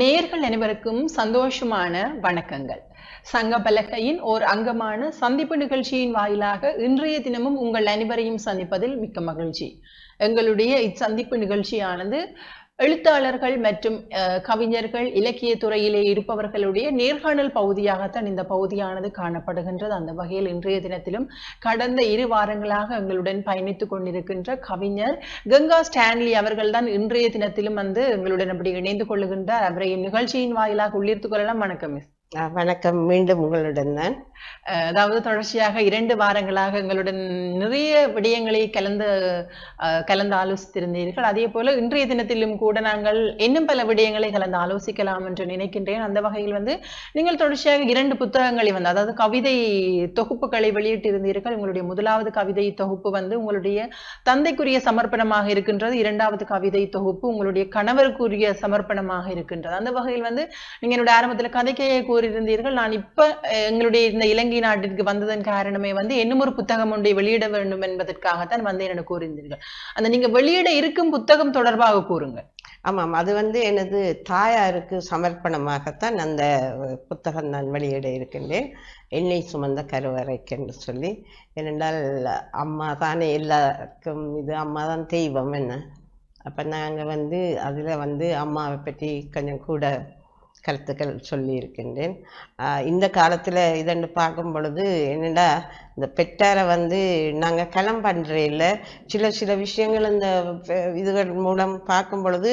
நேர்கள் அனைவருக்கும் சந்தோஷமான வணக்கங்கள். சங்க பலகையின் ஓர் அங்கமான சந்திப்பு நிகழ்ச்சியின் வாயிலாக இன்றைய தினமும் உங்கள் அனைவரையும் சந்திப்பதில் மிக்க மகிழ்ச்சி. எங்களுடைய இச்சந்திப்பு நிகழ்ச்சியானது எழுத்தாளர்கள் மற்றும் கவிஞர்கள் இலக்கிய துறையிலே இருப்பவர்களுடைய நேர்காணல் பகுதியாகத்தான் இந்த பகுதியானது காணப்படுகின்றது. அந்த வகையில் இன்றைய தினத்திலும் கடந்த இரு வாரங்களாக எங்களுடன் பயணித்துக் கொண்டிருக்கின்ற கவிஞர் கங்கா ஸ்டான்லி அவர்கள்தான் இன்றைய தினத்திலும் வந்து எங்களுடன் அப்படி இணைந்து கொள்ளுகின்றார். அவரை நிகழ்ச்சியின் வாயிலாக உள்ளிருத்துக் கொள்ளலாம். வணக்கம் மிஸ். வணக்கம். மீண்டும் உங்களுடன் தான் அதாவது தொடர்ச்சியாக இரண்டு வாரங்களாக எங்களுடன் நிறைய விடயங்களை கலந்து கலந்து ஆலோசித்திருந்தீர்கள். அதே போல இன்றைய தினத்திலும் கூட நாங்கள் இன்னும் பல விடயங்களை கலந்து ஆலோசிக்கலாம் என்று நினைக்கின்றேன். அந்த வகையில் வந்து நீங்கள் தொடர்ச்சியாக இரண்டு புத்தகங்களை வந்து அதாவது கவிதை தொகுப்புகளை வெளியிட்டிருந்தீர்கள். உங்களுடைய முதலாவது கவிதை தொகுப்பு வந்து உங்களுடைய தந்தைக்குரிய சமர்ப்பணமாக இருக்கின்றது. இரண்டாவது கவிதை தொகுப்பு உங்களுடைய கணவருக்குரிய சமர்ப்பணமாக இருக்கின்றது. அந்த வகையில் வந்து நீங்க என்னுடைய ஆரம்பத்தில் கதைக்கையை கூறியிருந்தீர்கள் நான் இப்ப எங்களுடைய இந்த இலங்கை நாட்டிற்கு வந்ததன் காரணமே வந்து இன்னும் ஒரு புத்தகம் ஒன்றை வெளியிட வேண்டும் என்பதற்காகத்தான் வந்தேன் என கூறியிருந்தீர்கள். அந்த நீங்க வெளியிட இருக்கும் புத்தகம் தொடர்பாக கூறுங்க ஆமாம். அது வந்து எனது தாயாருக்கு சமர்ப்பணமாகத்தான் அந்த புத்தகம் நான் வெளியிட இருக்கின்றேன். என்னை சுமந்த கருவறைக்கு என்று சொல்லி. ஏனென்றால் அம்மா தானே எல்லாருக்கும் இது அம்மா தான் தெய்வம் என்ன. அப்போ நாங்கள் வந்து அதில் வந்து அம்மாவை பற்றி கொஞ்சம் கூட கருத்துக்கள் சொல்லியிருக்கின்றேன். இந்த காலத்தில் இதென்று பார்க்கும் பொழுது என்னடா இந்த பெற்றாரை வந்து நாங்கள் களம் பண்ணுறையில் சில சில விஷயங்கள் இந்த இதுகள் மூலம் பார்க்கும் பொழுது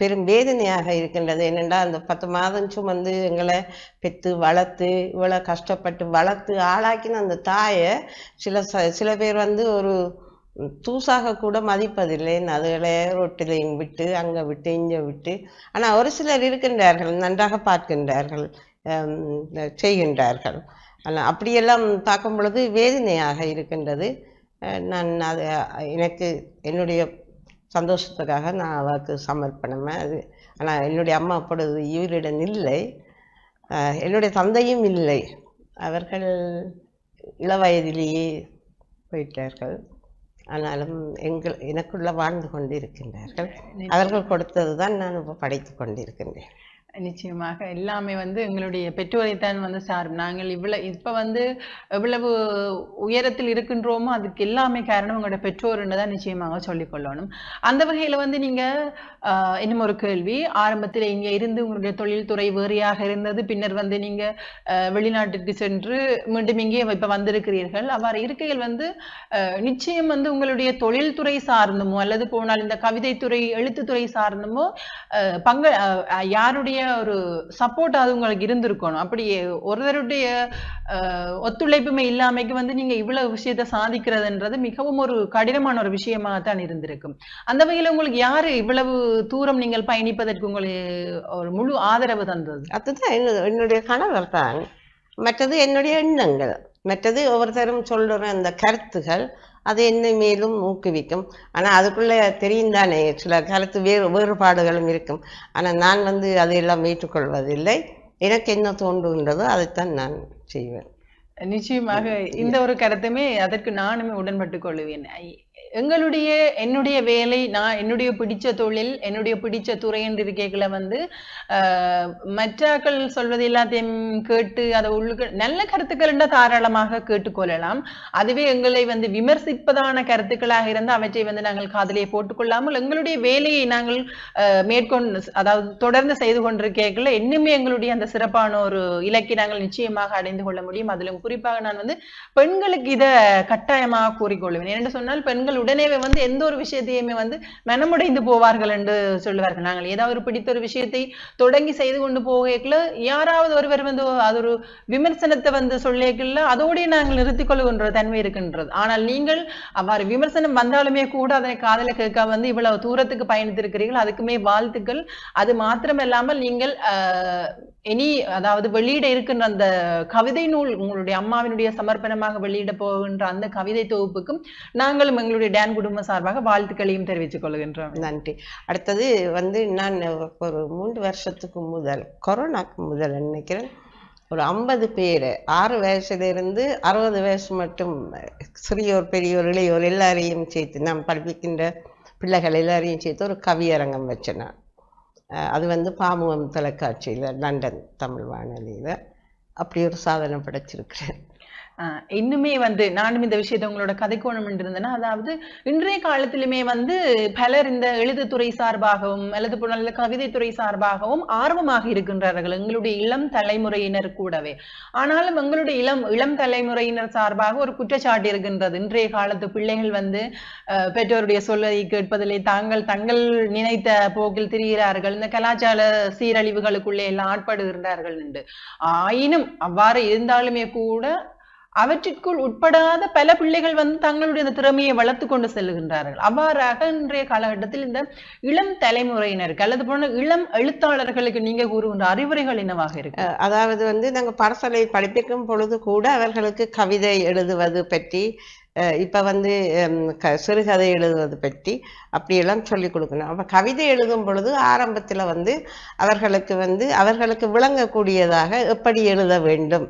பெரும் வேதனையாக இருக்கின்றது. என்னென்னா அந்த பத்து மாதம் சுமந்து எங்களை பெற்று வளர்த்து இவ்வளோ கஷ்டப்பட்டு வளர்த்து ஆளாக்கின அந்த தாயை சில ச சில பேர் வந்து ஒரு தூசாக கூட மதிப்பதில்லை அதுகளை ரொட்டிலையும் விட்டு அங்கே விட்டு இங்கே விட்டு. ஆனால் ஒரு சிலர் இருக்கின்றார்கள் நன்றாக பார்க்கின்றார்கள் செய்கின்றார்கள். ஆனால் அப்படியெல்லாம் பார்க்கும் பொழுது வேதனையாக இருக்கின்றது. நான் அது எனக்கு என்னுடைய சந்தோஷத்துக்காக நான் அவருக்கு சமர்ப்பணமே. அது ஆனால் என்னுடைய அம்மா அப்பொழுது இவரிடம் இல்லை. என்னுடைய தந்தையும் இல்லை. அவர்கள் இளவயதிலேயே போயிட்டார்கள். ஆனாலும் எங்கள் எனக்குள்ள வாழ்ந்து கொண்டிருக்கின்றார்கள். அவர்கள் கொடுத்தது தான் நான் இப்போ படைத்து கொண்டிருக்கின்றேன். நிச்சயமாக. எல்லாமே வந்து எங்களுடைய பெற்றோரைத்தான் வந்து சார் நாங்கள் இவ்வளவு இப்ப வந்து எவ்வளவு உயரத்தில் இருக்கின்றோமோ அதுக்கு எல்லாமே காரணம் உங்களோட பெற்றோர்னு தான் நிச்சயமாக சொல்லிக் கொள்ளணும். அந்த வகையில வந்து நீங்க இன்னும் ஒரு கேள்வி. ஆரம்பத்தில் இங்க இருந்து உங்களுடைய தொழில்துறை வேறையாக இருந்தது. பின்னர் வந்து நீங்க வெளிநாட்டிற்கு சென்று மீண்டும் இங்கே இப்ப வந்திருக்கிறீர்கள். அவ்வாறு இருக்கையில் வந்து நிச்சயம் வந்து உங்களுடைய தொழில்துறை சார்ந்துமோ அல்லது போனால் இந்த கவிதைத்துறை எழுத்துத்துறை சார்ந்துமோ பங்க யாருடைய ஒரு சப்போர்ட் அது உங்களுக்கு இருந்திருக்கணும். அப்படி ஒருவருடைய ஒத்துழைப்புமே இல்லாமைக்கு வந்து நீங்க இவ்வளவு விஷயத்தை சாதிக்கிறதுன்றது மிகவும் ஒரு கடினமான ஒரு விஷயமாக தான் இருந்திருக்கும். அந்த வகையில உங்களுக்கு யாரு இவ்வளவு தூரம் நீங்கள் பயணிப்பதற்கு உங்களுக்கு ஒரு முழு ஆதரவு தந்தது? அதுதான் என்னுடைய கணவர் தான். மற்றது என்னுடைய எண்ணங்கள். மற்றது ஒவ்வொருத்தரும் சொல்கிற அந்த கருத்துகள் அது என்னை மேலும் ஊக்குவிக்கும். ஆனால் அதுக்குள்ளே தெரியும் தானே சில கருத்து வேறு வேறுபாடுகளும் இருக்கும். ஆனால் நான் வந்து அதையெல்லாம் ஏற்றுக்கொள்வதில்லை. எனக்கு என்ன தோன்றுகின்றதோ அதைத்தான் நான் செய்வேன். நிச்சயமாக இந்த ஒரு கருத்துமே அதற்கு நானுமே உடன்பட்டுக் கொள்வேன். ஐ- எங்களுடைய என்னுடைய வேலை நான் என்னுடைய பிடிச்ச தொழில் என்னுடைய பிடிச்ச துறை என்று இருக்கைகளை வந்து மற்றாக்கள் சொல்வது எல்லாத்தையும் கேட்டு அதை உள்ளுக்கு நல்ல கருத்துக்கள் என்றால் தாராளமாக கேட்டுக்கொள்ளலாம். அதுவே எங்களை வந்து விமர்சிப்பதான கருத்துக்களாக இருந்து அவற்றை வந்து நாங்கள் காதலியை போட்டுக்கொள்ளாமல் எங்களுடைய வேலையை நாங்கள் மேற்கொண்டு அதாவது தொடர்ந்து செய்து கொண்டிருக்கல இன்னுமே எங்களுடைய அந்த சிறப்பான ஒரு இலக்கை நாங்கள் நிச்சயமாக அடைந்து கொள்ள முடியும். அதிலும் குறிப்பாக நான் வந்து பெண்களுக்கு இதை கட்டாயமாக கூறிக்கொள்வேன். என்று சொன்னால் பெண்கள் உடனே வந்து எந்த ஒரு விஷயத்தையுமே வந்து மனமுடைந்து போவார்கள் என்று சொல்லுவார்கள். நாங்கள் ஏதாவது ஒரு பிடித்த ஒரு விஷயத்தை தொடங்கி செய்து கொண்டு போகல யாராவது ஒருவர் வந்து அது ஒரு விமர்சனத்தை வந்து சொல்லிக்கல அதோடய நாங்கள் நிறுத்திக் கொள்ளுகின்ற தன்மை இருக்கின்றது. ஆனால் நீங்கள் அவ்வாறு விமர்சனம் வந்தாலுமே கூட அதனை காதல கேட்க வந்து இவ்வளவு தூரத்துக்கு பயணித்திருக்கிறீர்கள். அதுக்குமே வாழ்த்துக்கள். அது மாத்திரமல்லாமல் நீங்கள் இனி அதாவது வெளியிட இருக்கின்ற அந்த கவிதை நூல் உங்களுடைய அம்மாவினுடைய சமர்ப்பணமாக வெளியிட போகின்ற அந்த கவிதை தொகுப்புக்கும் நாங்களும் எங்களுடைய டேன் குடும்ப சார்பாக வாழ்த்துக்களையும் தெரிவித்துக் கொள்கின்றோம். நன்றி. அடுத்தது வந்து நான் ஒரு மூன்று வருஷத்துக்கு முதல் கொரோனாக்கு முதல் நினைக்கிறேன். ஒரு ஐம்பது பேர் ஆறு வயசுலேருந்து அறுபது வயசு மட்டும் சிறியோர் பெரியோர் இளையோர் எல்லாரையும் சேர்த்து நாம் படிப்பிக்கின்ற பிள்ளைகள் எல்லாரையும் சேர்த்து ஒரு கவியரங்கம் வச்சேன் நான். அது வந்து பாமுகம் தொலைக்காட்சியில் லண்டன் தமிழ் வானொலியில். அப்படி ஒரு சாதனை படைச்சிருக்கிறேன். இன்னுமே வந்து நானும் இந்த விஷயத்தை உங்களோட கதைக்கோணம் இருந்தேன்னா அதாவது இன்றைய காலத்திலுமே வந்து பலர் இந்த எழுதுத்துறை சார்பாகவும் அல்லது போனால் கவிதை துறை சார்பாகவும் ஆர்வமாக இருக்கின்றார்கள். எங்களுடைய இளம் தலைமுறையினர் கூடவே. ஆனாலும் எங்களுடைய இளம் இளம் தலைமுறையினர் சார்பாக ஒரு குற்றச்சாட்டு இருக்கின்றது. இன்றைய காலத்து பிள்ளைகள் வந்து பெற்றோருடைய சொல்லை கேட்பதிலே தாங்கள் தங்கள் நினைத்த போக்கில் திரிகிறார்கள். இந்த கலாச்சார சீரழிவுகளுக்குள்ளே எல்லாம் ஆட்படுகின்றார்கள் என்று. ஆயினும் அவ்வாறு இருந்தாலுமே கூட அவற்றிற்குள் உட்படாத பல பிள்ளைகள் வந்து தங்களுடைய அந்த திறமையை வளர்த்து கொண்டு செல்லுகின்றார்கள். அவ்வாறாக இன்றைய காலகட்டத்தில் இந்த இளம் தலைமுறையினருக்கு அல்லது போன இளம் எழுத்தாளர்களுக்கு நீங்க கூறுகின்ற அறிவுரைகள் என்னவாக இருக்கு? அதாவது வந்து நாங்கள் பாடசாலை படிப்பிக்கும் பொழுது கூட அவர்களுக்கு கவிதை எழுதுவது பற்றி இப்போ இப்ப வந்து க- சிறுகதை எழுதுவது பற்றி அப்படியெல்லாம் சொல்லிக் கொடுக்கணும். அப்ப கவிதை எழுதும் பொழுது ஆரம்பத்தில் வந்து அவர்களுக்கு வந்து அவர்களுக்கு விளங்கக்கூடியதாக எப்படி எழுத வேண்டும்?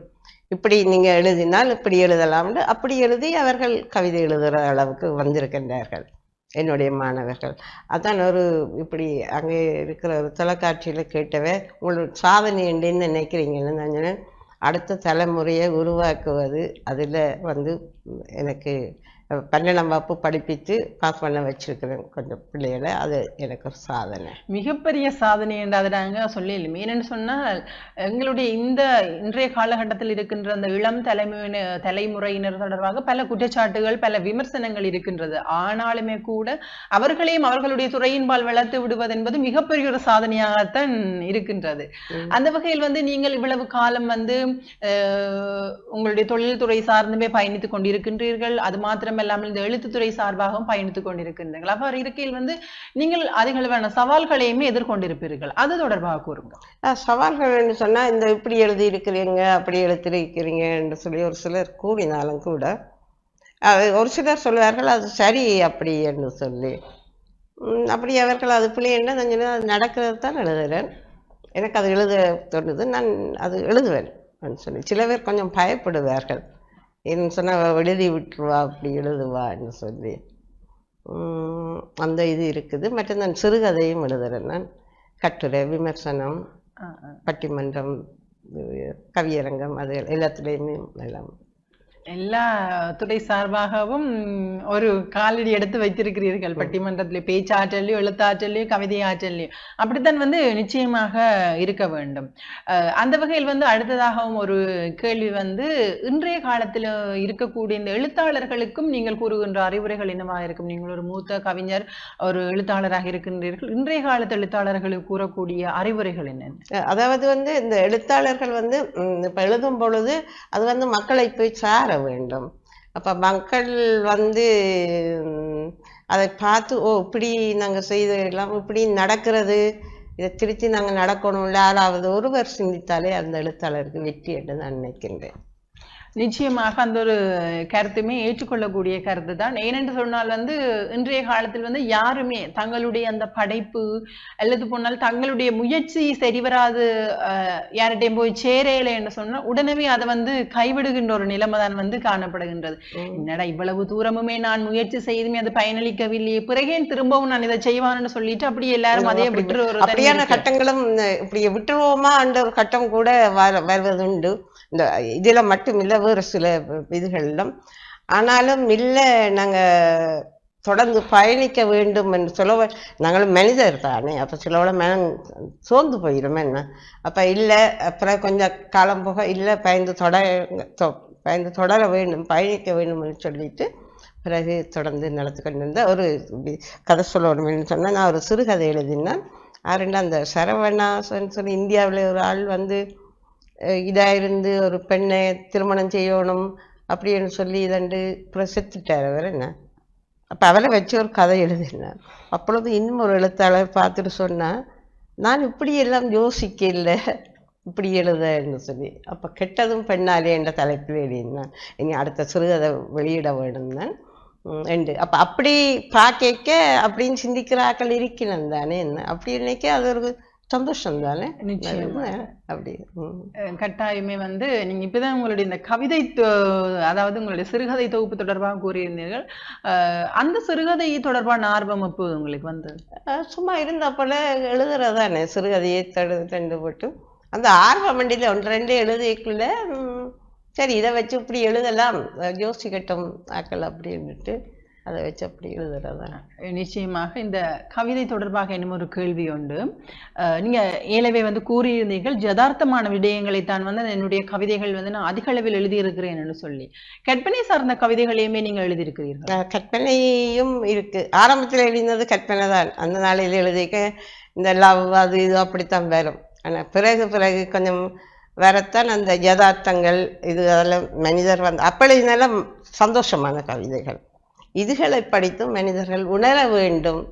இப்படி நீங்கள் எழுதினால் இப்படி எழுதலாம்னு அப்படி எழுதி அவர்கள் கவிதை எழுதுகிற அளவுக்கு வந்திருக்கின்றார்கள். என்னுடைய மாணவர்கள். அதான் ஒரு இப்படி அங்கே இருக்கிற ஒரு தொலைக்காட்சியில் கேட்டவே உங்களோட சாதனை என்னன்னு நினைக்கிறீங்கன்னு நான் சொன்னேன். அடுத்த தலைமுறையை உருவாக்குவது அதில் வந்து எனக்கு பன்னெண்டாம் வகுப்பு படிப்பித்து பாஸ் பண்ண வச்சிருக்கிறேன் கொஞ்சம் பிள்ளைகளை. அது எனக்கு ஒரு சாதனை. மிகப்பெரிய சாதனை என்று அதை நாங்க சொல்லலும் ஏனென்று சொன்னால் எங்களுடைய இந்த இன்றைய காலகட்டத்தில் இருக்கின்ற அந்த இளம் தலைமுறையினர் தலைமுறையினர் தொடர்பாக பல குற்றச்சாட்டுகள் பல விமர்சனங்கள் இருக்கின்றது. ஆனாலுமே கூட அவர்களையும் அவர்களுடைய துறையின்பால் வளர்த்து விடுவது என்பது மிகப்பெரிய ஒரு சாதனையாகத்தான் இருக்கின்றது. அந்த வகையில் வந்து நீங்கள் இவ்வளவு காலம் வந்து உங்களுடைய தொழில்துறை சார்ந்துமே பயணித்துக் கொண்டிருக்கின்றீர்கள். அது இல்லாமல் இந்த எழுத்துத்துறை சார்பாகவும் பயணித்துக் கொண்டிருக்கின்றீர்கள். அவ்வாறு இருக்கையில் வந்து நீங்கள் அதிகளவான சவால்களையுமே எதிர்கொண்டிருப்பீர்கள். அது தொடர்பாக கூறுங்க சவால்கள் சவால்கள்னு சொன்னா இந்த இப்படி எழுதி இருக்கிறீங்க அப்படி எழுதிருக்கிறீங்க என்று சொல்லி ஒரு சிலர் கூறினாலும் கூட அது ஒரு சிலர் சொல்வார்கள் அது சரி அப்படி என்று சொல்லி. அப்படி அவர்கள் அது பிள்ளை என்ன நான் அது நடக்கிறது தான் எழுதுகிறேன். எனக்கு அது எழுத தோணுது நான் அது எழுதுவேன் அப்படின்னு சொல்லி. சில பேர் கொஞ்சம் பயப்படுவார்கள். என்ன சொன்னால் எழுதி விட்டுருவா அப்படி எழுதுவான்னு சொல்லி. அந்த இது இருக்குது. மற்றும் நான் சிறுகதையும் எழுதுறேன் நான். கட்டுரை விமர்சனம். பட்டிமன்றம் கவியரங்கம் அது எல்லாத்துலேயுமே எல்லாம் எல்லா துறை சார்பாகவும் ஒரு காலடி எடுத்து வைத்திருக்கிறீர்கள். பட்டிமன்றத்திலே பேச்சாற்றலையும் எழுத்தாற்றலையும் கவிதை ஆற்றலையும் அப்படித்தான் வந்து நிச்சயமாக இருக்க வேண்டும். அந்த வகையில் வந்து அடுத்ததாகவும் ஒரு கேள்வி வந்து இன்றைய காலத்தில் இருக்கக்கூடிய இந்த எழுத்தாளர்களுக்கும் நீங்கள் கூறுகின்ற அறிவுரைகள் என்னவாக இருக்கும்? நீங்கள் ஒரு மூத்த கவிஞர் ஒரு எழுத்தாளராக இருக்கின்றீர்கள். இன்றைய காலத்து எழுத்தாளர்களுக்கு கூறக்கூடிய அறிவுரைகள் அஹ் அதாவது வந்து இந்த எழுத்தாளர்கள் வந்து இப்ப எழுதும் பொழுது அது வந்து மக்களை போய் சார வேண்டும். அப்போ மக்கள் வந்து அதை பார்த்து ஓ இப்படி நாங்கள் செய்தெல்லாம் இப்படி நடக்கிறது இதை திருத்தி நாங்க நடக்கணும்ல ஆளாவது ஒருவர் சிந்தித்தாலே அந்த எழுத்தாளருக்கு வெற்றி என்று நான் நினைக்கின்றேன். நிச்சயமாக அந்த ஒரு கருத்துமே ஏற்றுக்கொள்ளக்கூடிய கருத்து தான் ஏனென்று சொன்னால் வந்து இன்றைய காலத்தில் வந்து யாருமே தங்களுடைய அந்த படைப்பு அல்லது போனால் தங்களுடைய முயற்சி சரிவராது யார்கிட்டயும் போய் சேரையில என்று சொன்னால் உடனே அதை வந்து கைவிடுகின்ற ஒரு நிலைமை தான் வந்து காணப்படுகின்றது. என்னடா இவ்வளவு தூரமுமே நான் முயற்சி செய்துமே அது பயனளிக்கவில்லையே பிறகேன் திரும்பவும் நான் இதை செய்வான்னு சொல்லிட்டு அப்படி எல்லாரும் அதே விட்டுரு ஒரு கட்டங்களும் இப்படி விட்டுருவோமா என்ற ஒரு கட்டம் கூட வர வருவதுண்டு. இந்த இதில் மட்டும் இல்லை வேறு சில இதுகளிலும் ஆனாலும் இல்லை நாங்கள் தொடர்ந்து பயணிக்க வேண்டும் என்று சொல்ல நாங்களும் மனிதர் தானே அப்போ சிலவோட மனம் சோர்ந்து போயிடும் என்ன? அப்போ இல்லை அப்புறம் கொஞ்சம் காலம் போக இல்லை பயந்து தொட தொ- பயந்து தொடர வேண்டும் பயணிக்க வேண்டும்னு சொல்லிட்டு பிறகு தொடர்ந்து நடத்தி கொண்டிருந்த ஒரு கதை சொல்லணும்னு சொன்னால் நான் ஒரு சிறுகதை எழுதினேன். ஆறுண்டு அந்த சரவணாசன் சொல்லி இந்தியாவில் ஒரு ஆள் வந்து இதாக இருந்து ஒரு பெண்ணை திருமணம் செய்யணும் அப்படின்னு சொல்லி இதண்டு அப்புறம் அவர் என்ன? அப்போ அவளை வச்சு ஒரு கதை எழுதினார். அப்பொழுது இன்னும் ஒரு எழுத்தாளர் பார்த்துட்டு சொன்னால் நான் இப்படியெல்லாம் யோசிக்க இல்லை இப்படி எழுதன்னு சொல்லி. அப்போ கெட்டதும் பெண்ணாலே என்ற தலைப்பில் எழுதினான் இனி அடுத்த சிறுகதை வெளியிட வேண்டும் தான். என்று. அப்போ அப்படி பார்க்க அப்படின்னு சிந்திக்கிற ஆக்கள் இருக்கிறேன் தானே என்ன? அப்படி நினைக்க அது ஒரு சந்தோஷம் தானே? நிச்சயமா. அப்படி. கட்டாயமே வந்து நீங்க இப்பதான் உங்களுடைய இந்த கவிதை அதாவது உங்களுடைய சிறுகதை தொகுப்பு தொடர்பாக கூறியிருந்தீர்கள். அந்த சிறுகதை தொடர்பான ஆர்வம் இப்போ உங்களுக்கு வந்தது? அஹ் சும்மா இருந்த போல எழுதுறதானே சிறுகதையை தடு ரெண்டு போட்டு. அந்த ஆர்வ மண்டியில் ஒன்று ரெண்டு எழுதிக்குள்ள சரி இதை வச்சு இப்படி எழுதலாம் யோசிக்கட்டும் ஆக்கள் அப்படின்னுட்டு. அதை வச்சு அப்படி எழுதுறதான் நிச்சயமாக இந்த கவிதை தொடர்பாக இன்னும் ஒரு கேள்வி உண்டு. அஹ் நீங்க ஏலவே வந்து கூறியிருந்தீர்கள் யதார்த்தமான விடயங்களை தான் வந்து என்னுடைய கவிதைகள் வந்து நான் அதிக அளவில் எழுதியிருக்கிறேன் சொல்லி. கற்பனை சார்ந்த கவிதைகளையுமே நீங்க எழுதியிருக்கிறீர்கள்? கற்பனையும் இருக்கு. ஆரம்பத்தில் எழுதினது கற்பனை தான். அந்த நாளையில் எழுதிக்க இந்த லவ் அது இது அப்படித்தான் வரும். ஆனால் பிறகு பிறகு கொஞ்சம் வரத்தான் அந்த யதார்த்தங்கள் இது அதெல்லாம் மனிதர் வந்து அப்படினாலும் சந்தோஷமான கவிதைகள். இதுகளை படித்தும் மனிதர்கள் உணர வேண்டும்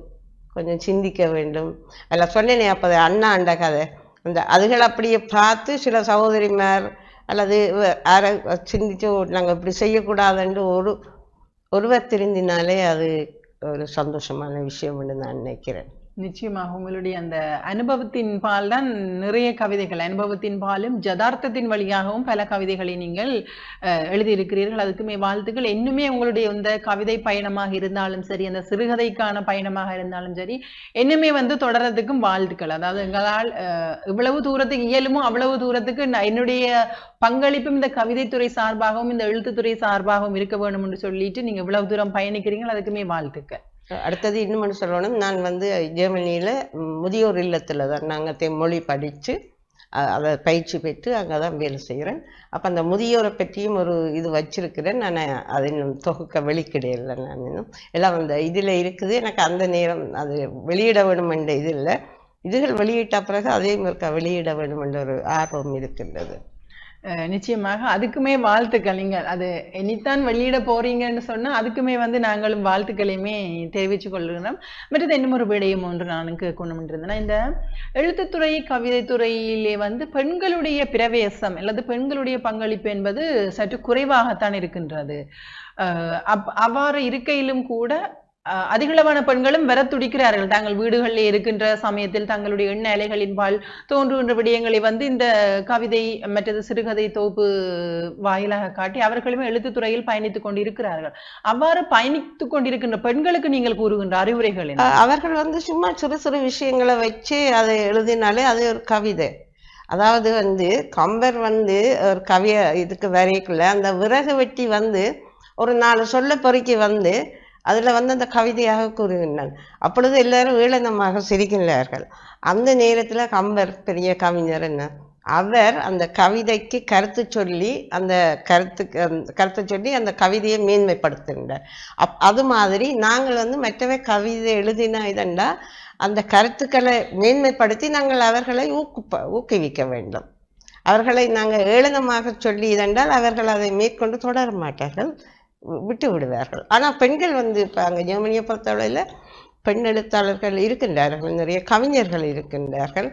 கொஞ்சம் சிந்திக்க வேண்டும். அதில் சொன்னேனே அப்போ அண்ணா அண்ட கதை. அந்த அதுகள் அப்படியே பார்த்து சில சகோதரிமார் அல்லது யாரை சிந்திச்சு நாங்கள் இப்படி செய்யக்கூடாதுன்ட்டு ஒரு ஒருவர் திருந்தினாலே அது ஒரு சந்தோஷமான விஷயம் நான் நினைக்கிறேன். நிச்சயமாக உங்களுடைய அந்த அனுபவத்தின் பால் தான் நிறைய கவிதைகள். அனுபவத்தின் பாலும் ஜதார்த்தத்தின் வழியாகவும் பல கவிதைகளை நீங்கள் எழுதியிருக்கிறீர்கள். அதுக்குமே வாழ்த்துக்கள். இன்னுமே உங்களுடைய இந்த கவிதை பயணமாக இருந்தாலும் சரி அந்த சிறுகதைக்கான பயணமாக இருந்தாலும் சரி இன்னுமே வந்து தொடர்றதுக்கும் வாழ்த்துக்கள். அதாவது எங்களால் இவ்வளவு தூரத்துக்கு இயலுமோ அவ்வளவு தூரத்துக்கு நான் என்னுடைய பங்களிப்பும் இந்த கவிதைத்துறை சார்பாகவும் இந்த எழுத்துத்துறை சார்பாகவும் இருக்க வேணும் என்று சொல்லிட்டு நீங்க இவ்வளவு தூரம் பயணிக்கிறீங்கள் அதுக்குமே வாழ்த்துக்கள். அடுத்தது இன்னும் சொல்லணும். நான் வந்து ஜெர்மனியில் முதியோர் இல்லத்தில் தான் நாங்கள் மொழி படித்து அதை பயிற்சி பெற்று அங்கே தான் வேலை செய்கிறேன் அப்போ அந்த முதியோரை பற்றியும் ஒரு இது வச்சிருக்கிறேன். நான் அதை இன்னும் தொகுக்க வெளிக்கிடையில நான் இன்னும். எல்லாம் அந்த இதில் இருக்குது. எனக்கு அந்த நேரம் அது வெளியிட வேணும் என்ற இது இல்லை. இதுகள் வெளியிட்ட பிறகு அதே மாதிரி வெளியிட வேண்டும் என்ற ஒரு ஆர்வம் இருக்கின்றது. நிச்சயமாக அதுக்குமே வாழ்த்துக்கள். நீங்கள் அது இனித்தான் வெளியிட போறீங்கன்னு சொன்னா அதுக்குமே வந்து நாங்களும் வாழ்த்துக்களையுமே தெரிவித்துக் கொள்கிறோம். மற்றது இன்னும் ஒரு விடயம் ஒன்று நான் கேட்கணும் இருந்தேன்னா இந்த எழுத்துத்துறை கவிதைத்துறையிலே வந்து பெண்களுடைய பிரவேசம் அல்லது பெண்களுடைய பங்களிப்பு என்பது சற்று குறைவாகத்தான் இருக்கின்றது. அப் அவ்வாறு இருக்கையிலும் கூட அதிகளவான பெண்களும் வர துடிக்கிறார்கள். தாங்கள் வீடுகளில் இருக்கின்ற சமயத்தில் தங்களுடைய எண்ண அலைகளின்பால் தோன்றுகின்ற விடயங்களை வந்து இந்த கவிதை மற்றது சிறுகதை தொகுப்பு வாயிலாக காட்டி அவர்களுமே எழுத்துத்துறையில் பயணித்துக் கொண்டிருக்கிறார்கள். அவ்வாறு பயணித்துக் கொண்டிருக்கின்ற பெண்களுக்கு நீங்கள் கூறுகின்ற அறிவுரைகள் அவர்கள் வந்து சும்மா சிறு சிறு விஷயங்களை வச்சு அதை எழுதினாலே அது ஒரு கவிதை. அதாவது வந்து கம்பர் வந்து ஒரு கவிய இதுக்கு வரைக்குள்ள அந்த விறகு வெட்டி வந்து ஒரு நாலு சொல்ல பொறுக்கி வந்து அதில் வந்து அந்த கவிதையாக கூறுகின்றான் அப்பொழுது எல்லாரும் ஏளனமாக சிரிக்கின்றார்கள். அந்த நேரத்தில் கம்பர் பெரிய கவிஞர் என்ன அவர் அந்த கவிதைக்கு கருத்து சொல்லி அந்த கருத்துக்கு அந்த கருத்தை சொல்லி அந்த கவிதையை மேன்மைப்படுத்துகின்றார். அப் அது மாதிரி நாங்கள் வந்து மற்றவை கவிதை எழுதினா இதண்டா அந்த கருத்துக்களை மேன்மைப்படுத்தி நாங்கள் அவர்களை ஊக்குப்ப ஊக்குவிக்க வேண்டும். அவர்களை நாங்கள் ஏளனமாக சொல்லி இதென்றால் அவர்கள் அதை மேற்கொண்டு தொடர மாட்டார்கள். விட்டு விடுவார்கள். ஆனால் பெண்கள் வந்து இப்போ அங்கே ஜெர்மனியை பொறுத்தவரையில் பெண் எழுத்தாளர்கள் இருக்கின்றார்கள். நிறைய கவிஞர்கள் இருக்கின்றார்கள்.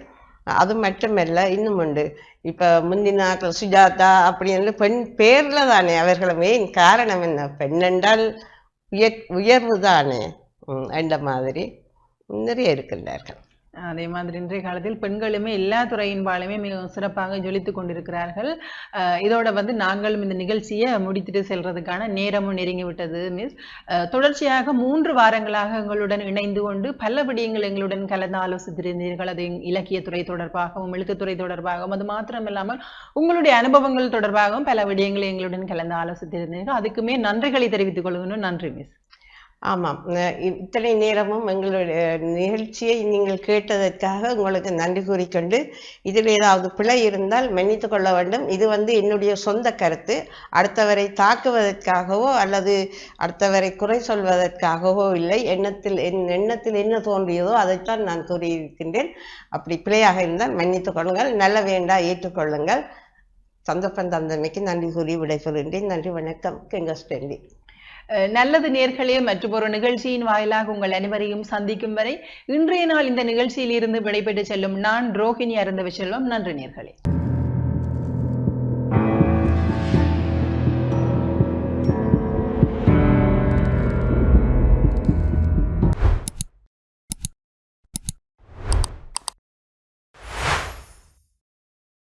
அது மட்டுமல்ல இன்னும் உண்டு. இப்போ முந்தின நாட்கள் சுஜாதா அப்படின்னு பெண் பேரில் தானே அவர்கள் மெயின் காரணம் என்ன? பெண் என்றால் உயர் உயர்வு தானே? அந்த மாதிரி நிறைய இருக்கின்றார்கள். அதே மாதிரி இன்றைய காலத்தில் பெண்களுமே எல்லா துறையின்பாலுமே மிகவும் சிறப்பாக ஜொலித்துக் கொண்டிருக்கிறார்கள். இதோட வந்து நாங்களும் இந்த நிகழ்ச்சியை முடித்துட்டு செல்றதுக்கான நேரமும் நெருங்கி விட்டது மிஸ். தொடர்ச்சியாக மூன்று வாரங்களாக எங்களுடன் இணைந்து கொண்டு பல விடயங்கள் எங்களுடன் கலந்து ஆலோசித்திருந்தீர்கள். அது இலக்கியத்துறை தொடர்பாகவும் எழுத்துத்துறை தொடர்பாகவும் அது மாத்திரமில்லாமல் உங்களுடைய அனுபவங்கள் தொடர்பாகவும் பல விடயங்களை எங்களுடன் கலந்து ஆலோசித்திருந்தீர்கள். அதுக்குமே நன்றிகளை தெரிவித்துக் கொள்ளணும் நன்றி மிஸ். ஆமாம். இத்தனை நேரமும் எங்களுடைய நிகழ்ச்சியை நீங்கள் கேட்டதற்காக உங்களுக்கு நன்றி கூறிக்கொண்டு இதில் ஏதாவது பிழை இருந்தால் மன்னித்து கொள்ள வேண்டும். இது வந்து என்னுடைய சொந்த கருத்து. அடுத்தவரை தாக்குவதற்காகவோ அல்லது அடுத்தவரை குறை சொல்வதற்காகவோ இல்லை. எண்ணத்தில் என் எண்ணத்தில் என்ன தோன்றியதோ அதைத்தான் நான் கூறியிருக்கின்றேன். அப்படி பிழையாக இருந்தால் மன்னித்து கொள்ளுங்கள். நல்ல வேண்டா ஏற்றுக்கொள்ளுங்கள். சந்தர்ப்பம் தந்தமைக்கு நன்றி கூறி விடைபெறுகின்றேன். நன்றி வணக்கம். கெங்கஸ்டெல்லி நல்லது நேர்களே மற்றும் ஒரு நிகழ்ச்சியின் வாயிலாக உங்கள் அனைவரையும் சந்திக்கும் வரை இன்றைய நாள் இந்த நிகழ்ச்சியில் இருந்து விடைபெற்று செல்லும் நான் ரோஹிணி அருந்தவ செல்வம் நன்றி நேர்களே.